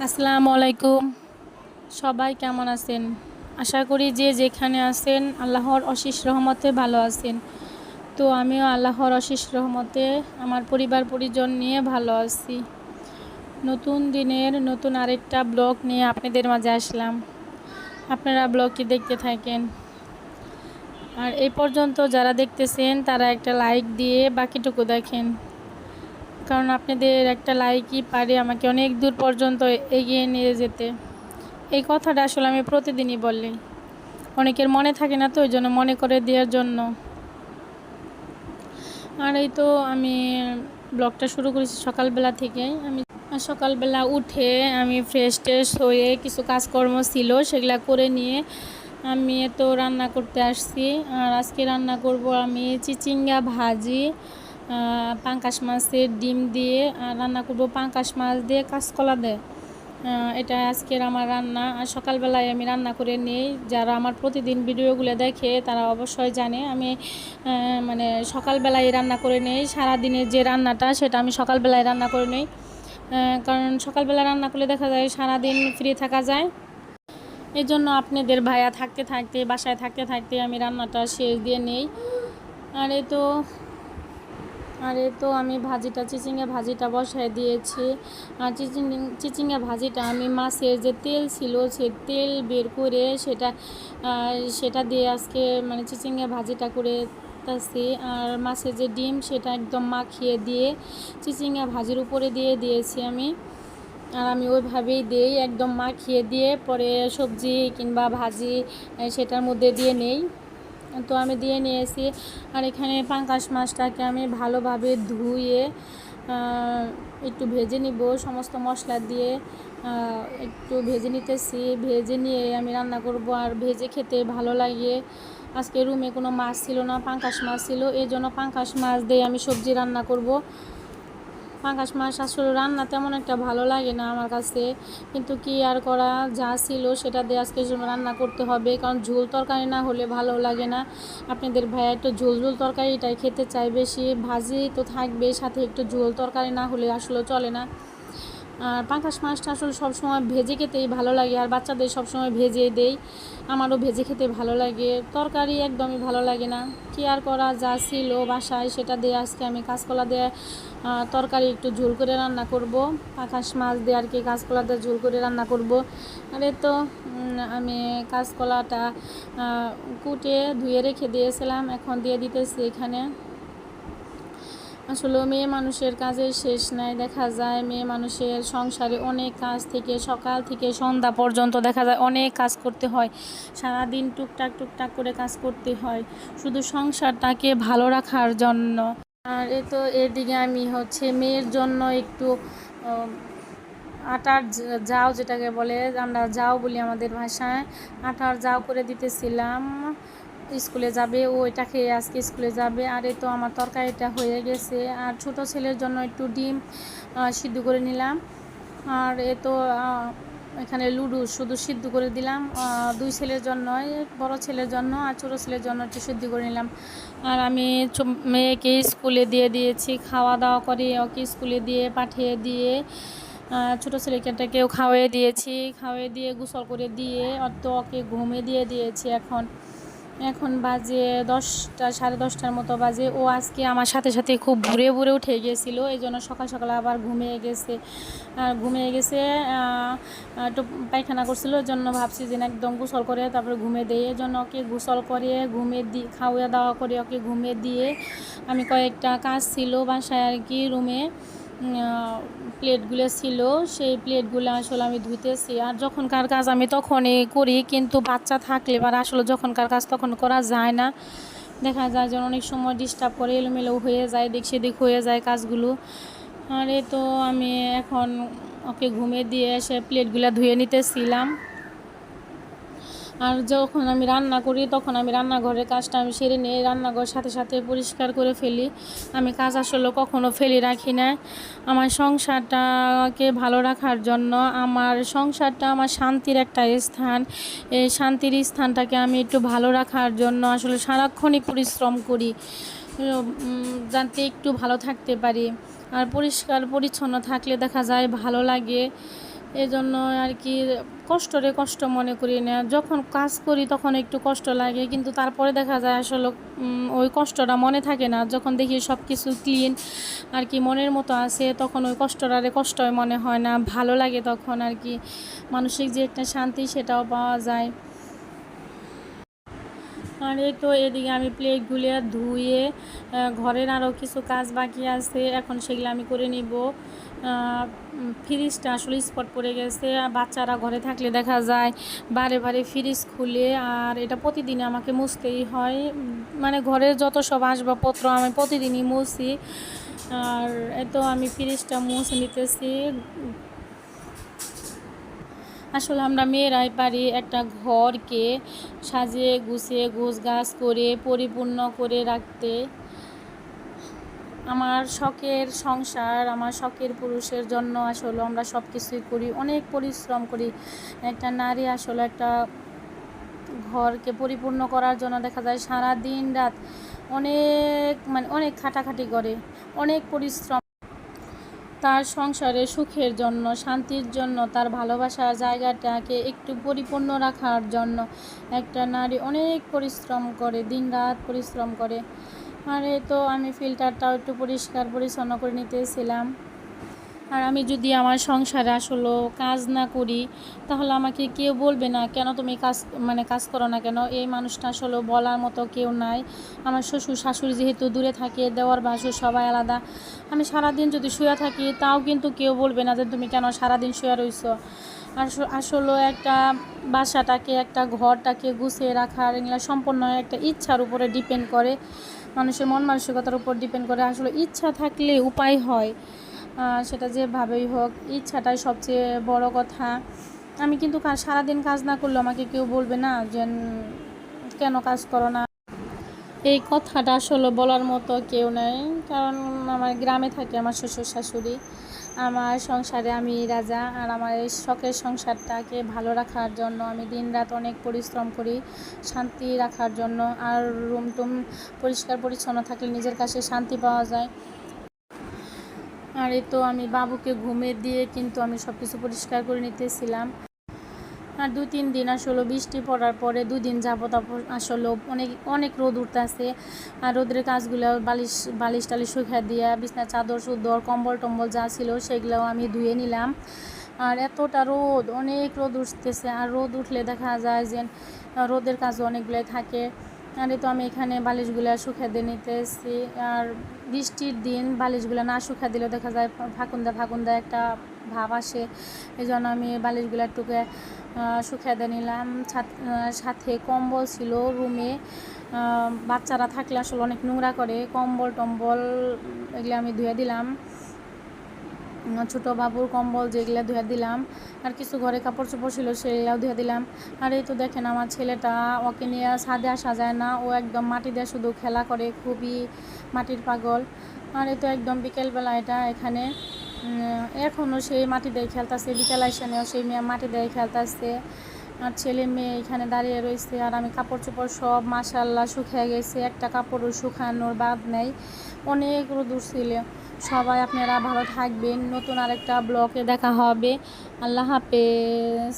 আসসালামু আলাইকুম। সবাই কেমন আছেন? আশা করি যে যেখানে আছেন, আল্লাহর অশেষ রহমতে ভালো আছেন। তো আমিও আল্লাহর অশেষ রহমতে আমার পরিবার, পরিজন নিয়ে ভালো আছি। নতুন দিনের নতুন আরেকটা ব্লগ নিয়ে আপনাদের মাঝে আসলাম। আপনারা ব্লগটি দেখতে থাকেন। আর এই পর্যন্ত যারা দেখতেছেন, তারা একটা লাইক দিয়ে বাকিটুকু দেখেন। কারণ আপনাদের একটা লাইকই পারে আমাকে অনেক দূর পর্যন্ত এগিয়ে নিয়ে যেতে। এই কথাটা আসলে আমি প্রতিদিনই বলি। অনেকের মনে থাকে না তো, ওই জন্য মনে করে দেওয়ার জন্য। আর এই তো আমি ব্লগটা শুরু করেছি সকালবেলা থেকে আমি সকালবেলা উঠে আমি ফ্রেশ ট্রেশ হয়ে কিছু কাজকর্ম ছিল, সেগুলা করে নিয়ে আমি তো রান্না করতে আসছি। আর আজকে রান্না করব আমি চিচিঙ্গা ভাজি পাঙ্কাশ মাছের ডিম দিয়ে রান্না করব। পাঙ্কাশ মাছ দিয়ে কাঁচকলা দিয়ে এটা আজকের আমার রান্না। আর সকালবেলায় আমি রান্না করে নিই। যারা আমার প্রতিদিন ভিডিওগুলো দেখে, তারা অবশ্যই জানে। আমি মানে সকালবেলায় রান্না করে নেই। সারাদিনের যে রান্নাটা, সেটা আমি সকালবেলায় রান্না করে নেই। কারণ সকালবেলা রান্না করলে দেখা যায় সারাদিন ফ্রি থাকা যায়। এই জন্য আপনাদের ভাইয়া থাকতে থাকতে, বাসায় থাকতে থাকতে আমি রান্নাটা শেষ দিয়ে নেই। আর এই তো আর এই তো আমি ভাজিটা, চিচিঙ্গা ভাজিটা বসায় দিয়েছি। আর চিচিং চিচিঙ্গা ভাজিটা আমি মাছের যে তেল ছিল, সে তেল বের করে সেটা সেটা দিয়ে আজকে মানে চিচিঙ্গা ভাজিটা করে তাছি আর মাছের যে ডিম, সেটা একদম মাখিয়ে দিয়ে চিচিঙ্গা ভাজির উপরে দিয়ে দিয়েছি আমি। আর আমি ওইভাবেই দিই, একদম মাখিয়ে দিয়ে পরে সবজি কিংবা ভাজি সেটার মধ্যে দিয়ে নেই। তো আমি দিয়ে নিয়েছি। আর এখানে পাঙ্কাশ মাছটাকে আমি ভালোভাবে ধুয়ে একটু ভেজে নিব। সমস্ত মশলা দিয়ে একটু ভেজে নিতেছি। ভেজে নিয়ে আমি রান্না করব। আর ভেজে খেতে ভালো লাগে। আজকে রুমে কোনো মাছ ছিল না পাঙ্কাশ মাছ ছিল। এই জন্য পাঙ্কাশ মাছ দিয়ে আমি সবজি রান্না করব। পাঙ্কাশ মাছ আসলে রান্না তেমন একটা ভালো লাগে না আমার কাছে। কিন্তু কি আর করা, যা ছিল সেটা দিয়ে আজকে রান্না করতে হবে, কারণ ঝোল তরকারি না হলে ভালো লাগে না। আপনাদের ভাইয়া একটু ঝোল ঝোল তরকারিটাই খেতে চাই বেশি, ভাজি তো থাকবে সাথে একটু ঝোল তরকারি না হলে আসলে চলে না। আর পাঙ্কাশ মাছটা আসলে সবসময় ভেজে খেতেই ভালো লাগে, আর বাচ্চাদের সবসময় ভেজে দেই। আমারও ভেজে খেতে ভালো লাগে, তরকারি একদমই ভালো লাগে না। কি আর করা যা ছিল বাসায় সেটা দিয়ে আজকে আমি কাঁচকলা দিয়ে তরকারি একটু ঝোল করে রান্না করব। পাঙ্কাশ মাছ দিয়ে আর কি কাঁচকলা দিয়ে ঝোল করে রান্না করব। আরে তো আমি কাঁচকলাটা কুটে ধুয়ে রেখে দিয়েছিলাম, এখন দিয়ে দিতেছি এখানে। আসলে মেয়ে মানুষের কাজের শেষ নাই, দেখা যায় মেয়ে মানুষের সংসারে অনেক কাজ থেকে, সকাল থেকে সন্ধ্যা পর্যন্ত দেখা যায় অনেক কাজ করতে হয়। সারাদিন টুকটাক টুকটাক করে কাজ করতে হয়। শুধু সংসারটাকে ভালো রাখার জন্য। আর এ তো এদিকে আমি হচ্ছে মেয়ের জন্য একটু আটার যাও যেটাকে বলে, আমরা যাও বলি আমাদের ভাষায়, আটার যাও করে দিতেছিলাম। স্কুলে যাবে, ও এটা খেয়ে আজকে স্কুলে যাবে। আর এ তো আমার তরকারিটা হয়ে গেছে। আর ছোট ছেলের জন্য একটু ডিম সিদ্ধ করে নিলাম। আর এ তো এখানে লুডু শুধু সিদ্ধ করে দিলাম। দুই ছেলের জন্য বড় ছেলের জন্য আর ছোটো ছেলের জন্য একটু সিদ্ধ করে নিলাম। আর আমি মেয়েকে স্কুলে দিয়ে দিয়েছি, খাওয়া দাওয়া করে ওকে স্কুলে দিয়ে পাঠিয়ে দিয়ে ছোটো ছেলেকেটাকেও খাওয়াই দিয়েছি। খাওয়াই দিয়ে, গোসল করে দিয়ে অত ওকে ঘুমে দিয়ে দিয়েছি এখন। এখন বাজে দশটা, সাড়ে দশটার মতো বাজে। ও আজকে আমার সাথে সাথে খুব ভুরে ভুরে উঠে গিয়েছিল, এই জন্য সকাল সকাল আবার ঘুমিয়ে গেছে। আর ঘুমিয়ে গেছে একটু পায়খানা করছিল ওই জন্য ভাবছি যে একদম গোসল করে তারপরে ঘুমিয়ে দিয়ে এই জন্য ওকে গোসল করে ঘুমিয়ে দি, খাওয়া দাওয়া করে ওকে ঘুমিয়ে দিয়ে আমি কয়েকটা কাজ ছিল বাসায় আর কি, রুমে। প্লেটগুলো ছিল, সেই প্লেটগুলো আসলে আমি ধুইতেছি। আর যখনকার কাজ আমি তখনই করি, কিন্তু বাচ্চা থাকলে বা আসলে যখনকার কাজ তখন করা যায় না। দেখা যায় যে অনেক সময় ডিস্টার্ব করে, এলোমেলো হয়ে যায় দিক সেদিক হয়ে যায় কাজগুলো। আরে তো আমি এখন ওকে ঘুমিয়ে দিয়ে এসে প্লেটগুলো ধুয়ে নিতেছিলাম। আর যখন আমি রান্না করি, তখন আমি রান্নাঘরের কাজটা আমি সেরে নিয়ে রান্নাঘর সাথে সাথে পরিষ্কার করে ফেলি। আমি কাজ আসলে কখনো ফেলি রাখি না। আমার সংসারটাকে ভালো রাখার জন্য আমার সংসারটা আমার শান্তির একটা স্থান। এই শান্তির স্থানটাকে আমি একটু ভালো রাখার জন্য আসলে সারাক্ষণই পরিশ্রম করি। যাতে একটু ভালো থাকতে পারি। আর পরিষ্কার পরিচ্ছন্ন থাকলে দেখা যায় ভালো লাগে। এজন্য আর কি কষ্টরে কষ্ট মনে করি না। যখন কাজ করি তখন একটু কষ্ট লাগে, কিন্তু তারপরে দেখা যায় আসলে ওই কষ্টটা মনে থাকে না। যখন দেখি সব কিছু ক্লিন আর কি মনের মতো আছে, তখন ওই কষ্টটা কষ্টটারে কষ্টই মনে হয় না। ভালো লাগে তখন আর কি। মানসিক যে একটা শান্তি সেটাও পাওয়া যায়। আর এই তো এদিকে আমি প্লেটগুলো ধুয়ে ঘরের আরও কিছু কাজ বাকি আছে। এখন সেগুলো আমি করে নিব। ফ্রিজটা আসলে স্পট পড়ে গেছে। আর বাচ্চারা ঘরে থাকলে দেখা যায় বারে বারে ফ্রিজ খুলে আর এটা প্রতিদিন আমাকে মুছতেই হয়। মানে ঘরের যত সব আসবাবপত্র আমি প্রতিদিনই মুছি। আর এই তো আমি ফ্রিজটা মুছে নিতেছি। আসলে আমরা মেয়েরাই পারি একটা ঘরকে সাজিয়ে গুছিয়ে গোছ গাছ করে, পরিপূর্ণ করে রাখতে। আমার শখের সংসার, আমার শখের পুরুষের জন্য আসলে আমরা সব কিছুই করি, অনেক পরিশ্রম করি। একটা নারী আসলে একটা ঘরকে পরিপূর্ণ করার জন্য দেখা যায় সারা দিন রাত অনেক মানে অনেক খাটাখাটি করে, অনেক পরিশ্রম। তার সংসারে সুখের জন্য, শান্তির জন্য, তার ভালোবাসার জায়গাটাকে একটু পরিপূর্ণ রাখার জন্য একটা নারী অনেক পরিশ্রম করে, দিনরাত পরিশ্রম করে। আর এই তো আমি ফিল্টারটাও একটু পরিষ্কার পরিচ্ছন্ন করে নিতেছিলাম। আর আমি যদি আমার সংসারে আসলে কাজ না করি, তাহলে আমাকে কেউ বলবে না, কেন তুমি কাজ মানে কাজ করো না কেন? এই মানুষটা আসলে বলার মতো কেউ নাই। আমার শ্বশুর, শাশুড়ি যেহেতু দূরে থাকে, দেওয়ার বাসুর সবাই আলাদা। আমি সারাদিন যদি শুয়ে থাকি, তাও কিন্তু কেউ বলবে না যে, তুমি কেন সারাদিন শুয়ে আস- আসলে একটা বাসাটাকে, একটা ঘরটাকে গুছিয়ে রাখার এগুলো সম্পূর্ণ একটা ইচ্ছার উপরে ডিপেন্ড করে। মানুষের মন মানসিকতার উপর ডিপেন্ড করে। আসলে ইচ্ছা থাকলে উপায় হয় সেটা যেভাবেই হোক, ইচ্ছাটাই সবচেয়ে বড় কথা। আমি কিন্তু সারাদিন কাজ না করলে আমাকে কেউ বলবে না যে কেন কাজ করো না? এই কথাটা আসলে বলার মতো কেউ নেই। কারণ আমার গ্রামে থাকে আমার শ্বশুর, শাশুড়ি। আমার সংসারে আমি রাজা আর আমার এই শখের সংসারটাকে ভালো রাখার জন্য আমি দিনরাত অনেক পরিশ্রম করি, শান্তি রাখার জন্য। আর রুম টুম পরিষ্কার পরিচ্ছন্ন থাকলে নিজের কাছে শান্তি পাওয়া যায়। আর এই তো আমি বাবুকে ঘুমিয়ে দিয়ে কিন্তু আমি সব কিছু পরিষ্কার করে নিতেছিলাম। আর দু তিন দিন আসলে বৃষ্টি পড়ার পরে দুদিন যাব তারপর আসলে অনেক অনেক রোদ উঠতেছে। আর রোদের কাজগুলো বালিশ বালিশ টালিশ শুকিয়ে দিয়ে বিছনা, চাদর, সুদর, কম্বল টম্বল যা ছিল সেগুলোও আমি ধুয়ে নিলাম। আর এতটা রোদ, অনেক রোদ উঠতেছে। আর রোদ উঠলে দেখা যায় যে, রোদের কাজও অনেকগুলোই থাকে। আর তো আমি এখানে বালিশগুলো শুকিয়ে দিয়ে নিতেছি। আর বৃষ্টির দিন, বালিশগুলো না শুকা দিলেও দেখা যায় ফাকুন্দা ফাকুন্দা একটা ভাব আসে। এই জন্য আমি বালিশগুলো টুকে শুকিয়ে দিয়ে নিলাম। সাথে কম্বল ছিল রুমে। বাচ্চারা থাকলে আসলে অনেক নোংরা করে। কম্বল টম্বল এগুলো আমি ধুয়ে দিলাম। ছোট বাবুর কম্বল যেগুলো ধুয়ে দিলাম, আর কিছু ঘরে কাপড় চোপড় ছিল সেগুলাও ধুয়ে দিলাম। আর এই তো দেখেন আমার ছেলেটা, ওকে নিয়ে ছাদে আসা যায় না। ও একদম মাটি দিয়ে শুধু খেলা করে, খুবই মাটির পাগল। আর এই তো একদম বিকেলবেলা এটা এখানে। এখনও সেই মাটি দিয়ে খেলতেছে, বিকেল আইসানেও সেই মেয়ে মাটি দিয়ে খেলতেছে। আর ছেলে মেয়ে এখানে দাঁড়িয়ে রয়েছে, আর আমি কাপড় চোপড় সব মাসাল্লাহ শুকিয়ে গেছে। একটা কাপড়ও শুকানোর বাদ নেই। অনেক রোদুর ছিল। সবাই আপনারা ভালো থাকবেন। নতুন আরেকটা ব্লগে দেখা হবে। আল্লাহ হাফেজ।